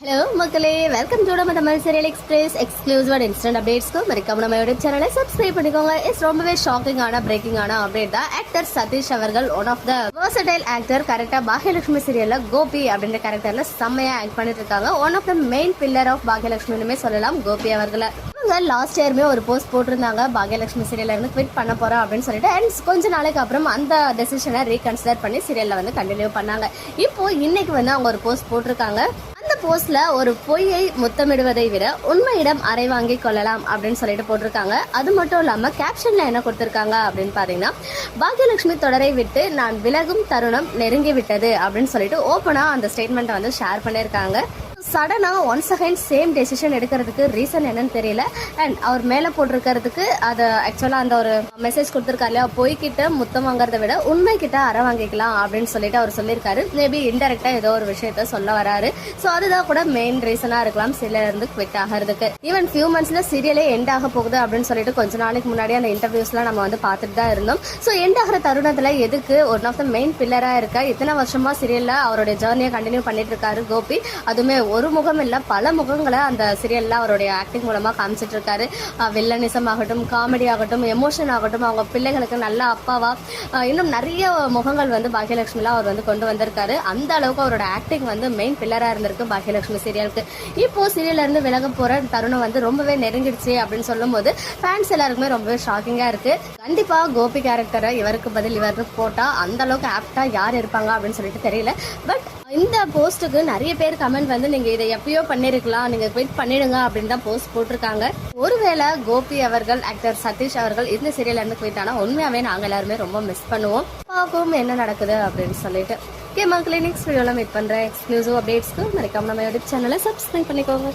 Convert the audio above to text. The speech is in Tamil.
ஹலோ மக்களே. வெல்கம் டு நம்ம Tamil serial express exclusive and instant அப்டேட்ஸ்க்கு மறக்காம நம்ம யூடியூப் சேனலை சப்ஸ்கிரைப் பண்ணிக்கோங்க. இட்ஸ் ரொம்பவே ஷாக்கிங்கான பிரேக்கிங்கான அப்டேட் தான். ஆக்டர் சதீஷ் அவர்கள் one of the versatile actor Baakiyalakshmi Bhagyalakshmi சீரியல்ல கோபி அப்படின்ற கேரக்டர்ல செம்மையா ஆக்ட் பண்ணிட்டு இருக்காங்க. One of the main pillar of பாகியலட்சுமினுமே சொல்லலாம் கோபி அவர்களை. இவங்க லாஸ்ட் இயருமே ஒரு போஸ்ட் போட்டிருந்தாங்க. பாகியலட்சுமி சீரியல்ல இருந்து குவிட் பண்ண போறோம் அப்படின்னு சொல்லிட்டு அண்ட் கொஞ்ச நாளைக்கு அப்புறம் அந்த டெசிஷனை ரீகன்சிடர் பண்ணி சீரியல்ல வந்து கண்டினியூ பண்ணாங்க. இப்போ இன்னைக்கு வந்து அவங்க ஒரு போஸ்ட் போட்டிருக்காங்க. போஸ்ட்ல ஒரு பொய்யை முத்தமிடுவதை விட உண்மையிடம் அறை வாங்கி கொள்ளலாம் அப்படின்னு சொல்லிட்டு போட்டிருக்காங்க. அது மட்டும் இல்லாம கேப்ஷன்ல என்ன கொடுத்திருக்காங்க அப்படின்னு பாத்தீங்கன்னா பாக்யலட்சுமி தொடரை விட்டு நான் விலகும் தருணம் நெருங்கி விட்டது அப்படின்னு சொல்லிட்டு ஓப்பனா அந்த ஸ்டேட்மெண்ட்டை வந்து ஷேர் பண்ணியிருக்காங்க சடனாக ஒன்ஸ் அகைன் சேம் டெசிஷன் எடுக்கிறதுக்கு ரீசன் என்னன்னு தெரியல. அண்ட் அவர் மேலே போட்டிருக்கிறதுக்கு அதை ஆக்சுவலாக அந்த ஒரு மெசேஜ் கொடுத்திருக்காரு இல்லையா? பொய்கிட்ட முத்தம் வாங்குறத விட உண்மை கிட்ட அற வாங்கிக்கலாம் அப்படின்னு சொல்லிட்டு அவர் சொல்லியிருக்காரு. மேபி இன்டெரக்டாக ஏதோ ஒரு விஷயத்த சொல்ல வராரு. ஸோ அதுதான் கூட மெயின் ரீசனாக இருக்கலாம் சிலர் இருந்து குவிட் ஆகிறதுக்கு. ஈவன் ஃபியூ மந்த்ஸ்ல சீரியலே எண்ட் ஆக போகுது அப்படின்னு சொல்லிட்டு கொஞ்ச நாளைக்கு முன்னாடி அந்த இன்டர்வியூஸ்லாம் நம்ம வந்து பார்த்துட்டு தான் இருந்தோம். ஸோ எண்ட் ஆகிற தருணத்தில் எதுக்கு ஒன் ஆஃப் த மெயின் பில்லராக இருக்க? இத்தனை வருஷமா சீரியலில் அவருடைய ஜேர்னியை கண்டினியூ பண்ணிட்டு இருக்காரு கோபி. அதுவுமே ஒரு முகம் இல்ல பல முகங்களை அந்த சீரியல்ல அவருடைய ஆக்டிங் மூலமா காமிச்சிட்டு இருக்காரு வில்லனிசம் ஆகட்டும் காமெடி ஆகட்டும் எமோஷன் ஆகட்டும் அவங்க பிள்ளைகளுக்கு நல்ல அப்பாவா இன்னும் நிறைய முகங்கள் வந்து பாக்யலட்சுமில அவர் வந்து கொண்டு வந்திருக்காரு. அந்த அளவுக்கு அவரோட ஆக்டிங் வந்து மெயின் பில்லரா இருந்திருக்கு பாக்யலட்சுமி சீரியலுக்கு இப்போ சீரியல்ல இருந்து விலக போற தருணம் வந்து ரொம்பவே நெருங்கிடுச்சு அப்படின்னு சொல்லும் போது ஃபேன்ஸ் எல்லாருக்குமே ரொம்பவே ஷாக்கிங்கா இருக்கு. கண்டிப்பா கோபி கேரக்டரை இவருக்கு பதில் இவருக்கு போட்டா அந்த அளவுக்கு ஆப்டா யார் இருப்பாங்க அப்படின்னு சொல்லிட்டு தெரியல. பட் இந்த போஸ்ட்டுக்கு நிறைய பேர் கமெண்ட் வந்து நீங்க இதை எப்பயோ பண்ணிருக்கலாம் நீங்க குவிட் பண்ணிடுங்க அப்படின்னு தான் போஸ்ட் போட்டிருக்காங்க. ஒருவேளை கோபி அவர்கள் ஆக்டர் சதீஷ் அவர்கள் இந்த சீரியல்ல இருந்து குவிட் ஆனா உண்மையாவே நாங்க எல்லாருமே ரொம்ப மிஸ் பண்ணுவோம். பார்ப்போம் என்ன நடக்குது அப்படின்னு சொல்லிட்டு. ஓகே மக்களே நெக்ஸ்ட் வீடியோல மீட் பண்ணுறேன் எக்ஸ்க்ளூசிவ் அப்டேட்ஸ்க்கு மறக்காம நம்ம யூடியூப் சேனலை சப்ஸ்கிரைப் பண்ணிக்கோங்க.